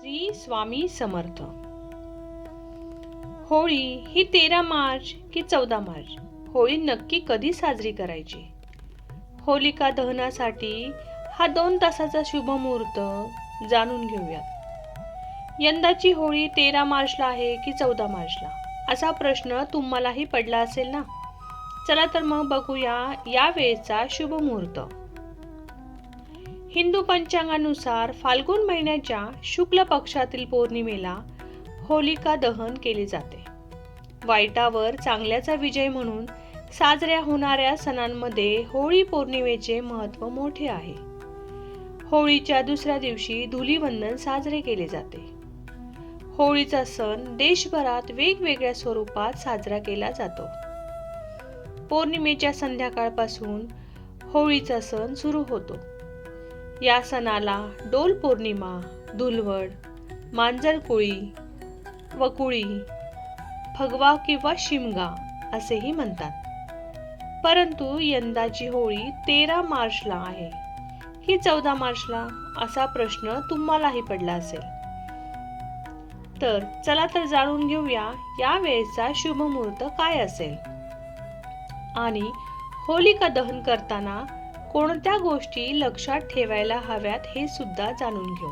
श्री स्वामी समर्थ. होळी ही तेरा मार्च की चौदा मार्च. होळी नक्की कधी साजरी करायची? होलिका दहनासाठी हा दोन तासाचा शुभ मुहूर्त जाणून घेऊयात. यंदाची होळी तेरा मार्चला आहे की चौदा मार्चला? असा प्रश्न तुम्हालाही पडला असेल ना? चला तर मग बघूया या वेळेचा शुभ मुहूर्त. हिंदू पंचांगानुसार फाल्गुन महिन्याच्या शुक्ल पक्षातील पौर्णिमेला होलिका दहन केले जाते. वाईटावर चांगल्याचा विजय म्हणून साजऱ्या होणाऱ्या सणांमध्ये होळी पौर्णिमेचे महत्त्व मोठे आहे. होळीच्या दुसऱ्या दिवशी धुलीवंदन साजरे केले जाते. होळीचा सण देशभरात वेगवेगळ्या स्वरूपात साजरा केला जातो. पौर्णिमेच्या संध्याकाळपासून होळीचा सण सुरू होतो. या सणाला डोल पौर्णिमा धुलवड मांजरकुळी वकुळी फगवा किंवा शिमगा असेही म्हणतात. परंतु यंदाची होळी तेरा मार्चला आहे. ही चौदा मार्चला असा प्रश्न तुम्हालाही पडला असेल. तर चला तर जाणून घेऊया या वेळेचा शुभ मुहूर्त काय असेल. आणि होलिका दहन करताना कोणत्या गोष्टी लक्षात ठेवायला हव्यात हे सुद्धा जाणून घेऊ.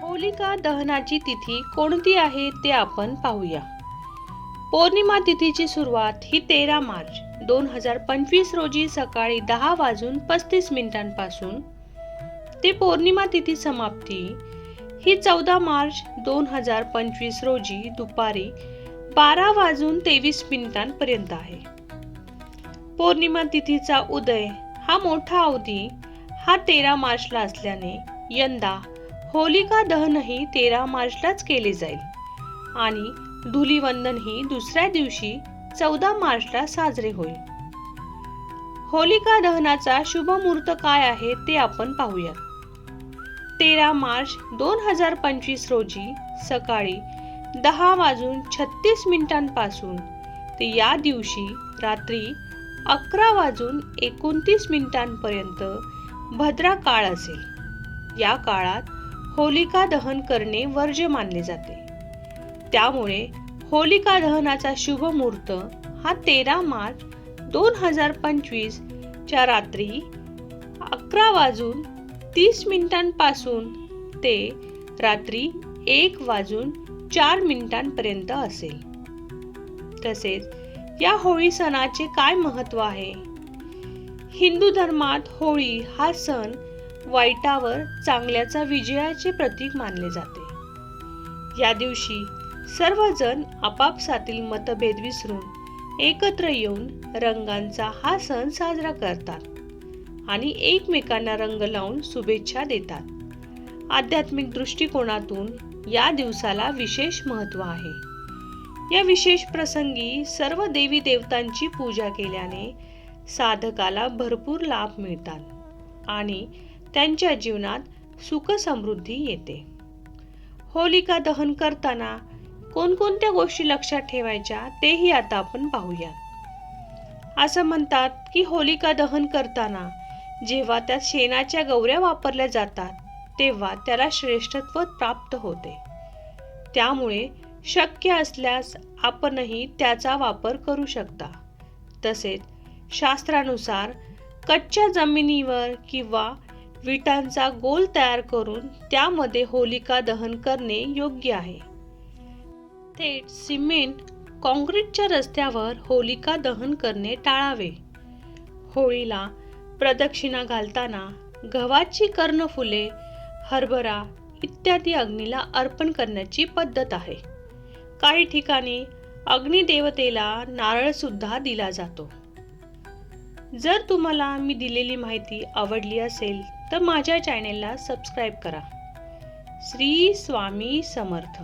होलिका दहनाची तिथी कोणती आहे ते आपण पाहूया. पौर्णिमा तिथीची सुरुवात ही तेरा मार्च दोन हजार पंचवीस रोजी सकाळी दहा वाजून पस्तीस मिनिटांपासून. ते पौर्णिमा तिथी समाप्ती ही चौदा मार्च दोन हजार पंचवीस रोजी दुपारी बारा वाजून तेवीस मिनिटांपर्यंत आहे. पौर्णिमा तिथीचा उदय हा मोठा अवधी हा तेरा मार्चला असल्याने यंदा होलिका दहनही तेरा मार्चलाच केले जाईल. आणि धुलीवंदनही दुसऱ्या दिवशी चौदा मार्चला साजरे होईल. होलिका दहनाचा शुभ मुहूर्त काय आहे ते आपण पाहूयात. तेरा मार्च दोन हजार पंचवीस रोजी सकाळी दहा वाजून छत्तीस मिनिटांपासून ते या दिवशी रात्री अकरा वाजून एकोणतीस मिनिटांपर्यंत भद्रा काळ असेल. या काळात होलिका दहन करणे वर्ज्य मानले जाते. त्यामुळे होलिका दहनाचा शुभ मुहूर्त हा तेरा मार्च दोन हजार पंचवीस च्या रात्री अकरा वाजून तीस मिनिटांपासून ते रात्री एक वाजून चार मिनिटांपर्यंत असेल. तसेच या होळी सणाचे काय महत्त्व आहे? हिंदू धर्मात होळी हा सण वाईटावर चांगल्याचा विजयाचे प्रतीक मानले जाते. या दिवशी सर्वजण आपापसातील मतभेद विसरून एकत्र येऊन रंगांचा हा सण साजरा करतात आणि एकमेकांना रंग लावून शुभेच्छा देतात. आध्यात्मिक दृष्टिकोनातून या दिवसाला विशेष महत्त्व आहे. या विशेष प्रसंगी सर्व देवी देवतांची पूजा केल्याने साधकाला भरपूर लाभ मिळतात आणि त्यांच्या जीवनात सुख समृद्धी येते. होलिका दहन करताना कोणकोणत्या गोष्टी लक्षात ठेवायच्या तेही आता आपण पाहूया असं म्हणतात की होलिका दहन करताना जेव्हा त्यात शेणाच्या गौऱ्या वापरल्या जातात तेव्हा त्याला श्रेष्ठत्व प्राप्त होते. त्यामुळे शक्य असल्यास आपणही त्याचा वापर करू शकता. तसेच शास्त्रानुसार कच्च्या जमिनीवर किंवा विटांचा गोल तयार करून त्यामध्ये होलिका दहन करणे योग्य आहे. थेट सिमेंट काँक्रीटच्या रस्त्यावर होलिका दहन करणे टाळावे. होळीला प्रदक्षिणा घालताना गव्हाची कर्णफुले हरभरा इत्यादी अग्नीला अर्पण करण्याची पद्धत आहे. काही ठिकाणी अग्निदेवतेला नारळ सुद्धा दिला जातो. जर तुम्हाला मी दिलेली माहिती आवडली असेल तर माझ्या चॅनेलला सबस्क्राईब करा. श्री स्वामी समर्थ.